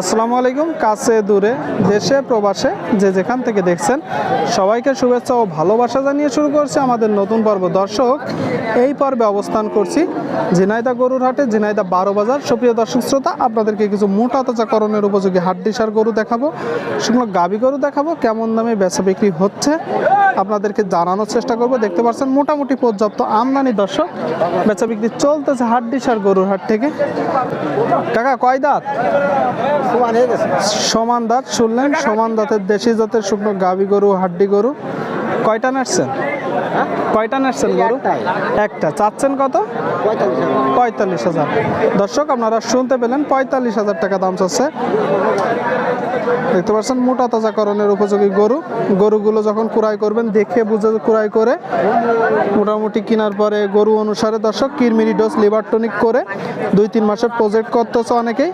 আসসালামু আলাইকুম, কাছে দূরে, দেশে, প্রবাসে, যে যেখান থেকে দেখছেন, সবাইকে শুভেচ্ছা ও ভালোবাসা জানিয়ে শুরু করছে আমাদের নতুন পর্ব। দর্শক, এই পর্বে অবস্থান করছি ঝিনাইদা গরুর হাটে ঝিনাইদা বারো বাজার। সুপ্রিয় দর্শক শ্রোতা, আপনাদেরকে কিছু মোটা তাজাকরণের উপযোগী হাড্ডিসার গরু দেখাবো সেগুলো গাবি গরু দেখাবো, কেমন দামে বেচা বিক্রি হচ্ছে, আপনাদেরকে জানানোর চেষ্টা করব। দেখতে পাচ্ছেন, মোটামুটি পর্যাপ্ত আমদানি। দর্শক, বেচা বিক্রি চলতেছে হাড্ডিসার গরুর হাট থেকে। কাকা, কয় দাঁত? সমান দাঁত শুনলেন সমান দাঁতের দেশি জাতের শুকনো গাভী গরু হাড্ডি গরু। কয়টা নাড়ছেন কয়টা নাড়ছেন গরু? একটা। চাচ্ছেন কত? পঁয়তাল্লিশ হাজার। দর্শক আপনারা শুনতে পেলেন পঁয়তাল্লিশ হাজার টাকা দাম চাচ্ছে। দেখতে পাচ্ছেন মোটা তাজাকরণের উপযোগী গরু। গরুগুলো যখন কুড়াই করবেন দেখে বুঝে কুড়াই করে মোটামুটি কেনার পরে গরু অনুসারে দর্শক কিরমিরি ডোজ লিভার টনিক করে দুই তিন মাসের প্রজেক্ট করতেছে অনেকেই।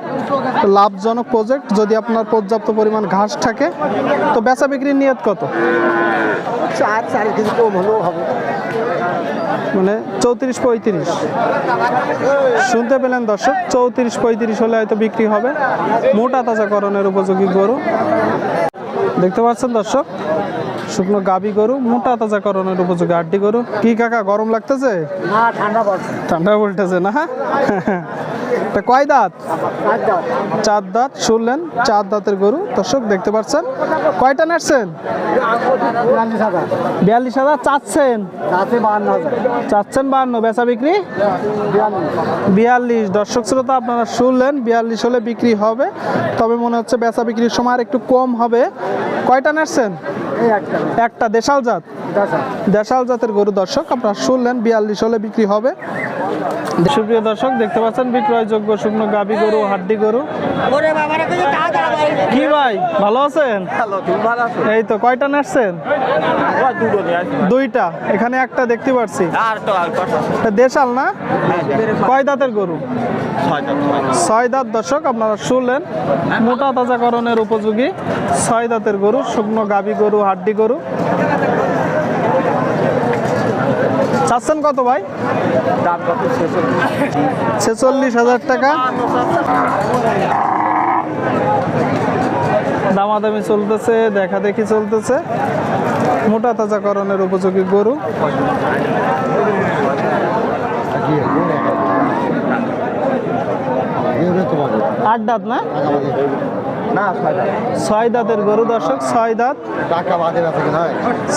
লাভজনক প্রজেক্ট। যদি আপনার পর্যাপ্ত পরিমাণ ঘাস থাকে তো বেচা বিক্রির নিয়ত কত? চার চার কেজি কম হলেও হবে। মানে চৌত্রিশ পঁয়ত্রিশ। শুনতে পেলেন দর্শক চৌত্রিশ পঁয়ত্রিশ হলে হয়তো বিক্রি হবে। মোটা তাজাকরণের উপযোগী গরু। দেখতে পাচ্ছেন দর্শক শুকনো গাবি গরু মোটা তাজাকরণের উপযোগী আড্ডি গরু। কি কাকা গরম লাগতেছে? ঠান্ডা বলতেছে না? তা কয় দাঁত? চার দাঁত, শুনলেন, চার দাঁতের গরু। দর্শক, দেখতে পাচ্ছেন, কয়টা নাড়ছেন? বিয়াল্লিশ হাজার চাচ্ছেন। বাহান্ন চাচ্ছেন বান্ন বেচা বিক্রি? বিয়াল্লিশ। দর্শক, শ্রোতা, আপনারা শুনলেন, বিয়াল্লিশ হলে বিক্রি হবে, তবে মনে হচ্ছে বেচা বিক্রির সময় আর একটু কম হবে। কয়টা নাড়ছেন? একটা, দেশাল জাত। দেশাল জাতের গরু, দর্শক, আপনারা শুনলেন, বিয়াল্লিশ হলে বিক্রি হবে। সুপ্রিয় দর্শক, দেখতে পাচ্ছেন বিক্রয়যোগ্য শুকনো গাবি গরু হাড্ডি গরু? ওরে বাবারে কিছু কি ভাই ভালো আছেন? ভালো তুমি ভালো আছো? এই তো কয়টা নিয়ে দুইটা এখানে একটা দেখতে পাচ্ছি আর তো আর কত এটা দেশাল না? কয় দাঁতের গরু? ছয় দাঁত দর্শক আপনারা শুনলেন। মোটা তাজাকরণের উপযোগী ছয় দাঁতের গরু শুকনো গাবি গরু হাড্ডি গরু। চাচ্ছেন কত ভাই? ছেচল্লিশ। হাজার টাকা। দামাদামি চলতেছে দেখা দেখি চলতেছে। মোটা তাজাকরণের উপযোগী গরু। আট দাঁত না? না ছয় দাঁতের গরু দর্শক ছয় দাঁত। টাকা বাদে আছে কিনা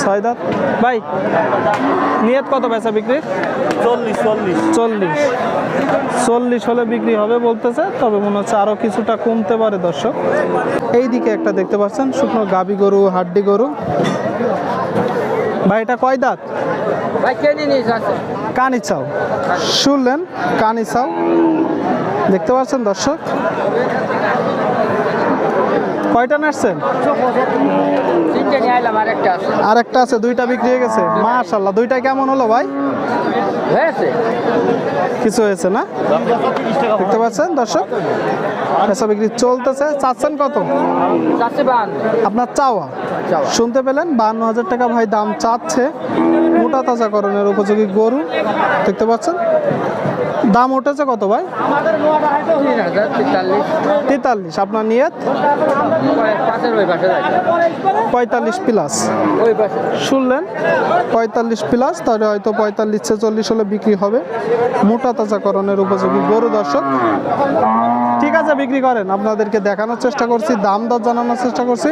ছয় দাঁত। ভাই নিয়ত কত বেচা বিক্রি? চল্লিশ চল্লিশ। চল্লিশ। চল্লিশ হলে বিক্রি হবে বলতেছে তবে মনে হচ্ছে আরও কিছুটা কমতে পারে দর্শক। এই দিকে একটা দেখতে পাচ্ছেন শুকনো গাবি গরু হাড্ডি গরু। ভাই এটা কয় দাঁত? কানি চাও শুনলেন কানি চাও দেখতে পাচ্ছেন দর্শক? কয়টা নিয়ে আর একটা আছে। দুইটা বিক্রি হয়ে গেছে। মাশাল্লাহ দুইটা কেমন হলো ভাই? হয়েছে। কিছু হয়েছে না? দেখতে পাচ্ছেন দর্শক? পেশা বিক্রি চলতেছে। চাচ্ছেন কত? আপনার চাওয়া। শুনতে পেলেন বান্ন হাজার টাকা ভাই দাম চাচ্ছে। মোটা তাজাকরণের উপযোগী গরু। দেখতে পাচ্ছেন? দাম উঠেছে কত ভাই? তেতাল্লিশ। আপনার নিয়ত? পঁয়তাল্লিশ প্লাস শুনলেন? পঁয়তাল্লিশ প্লাস তাহলে হয়তো পঁয়তাল্লিশ, ছেচল্লিশ হলে বিক্রি হবে। মোটা তাজাকরণের উপযোগী গরু দর্শক। ঠিক আছে, বিক্রি করেন। আপনাদেরকে দেখানোর চেষ্টা করছি, দাম দর জানানোর চেষ্টা করছি।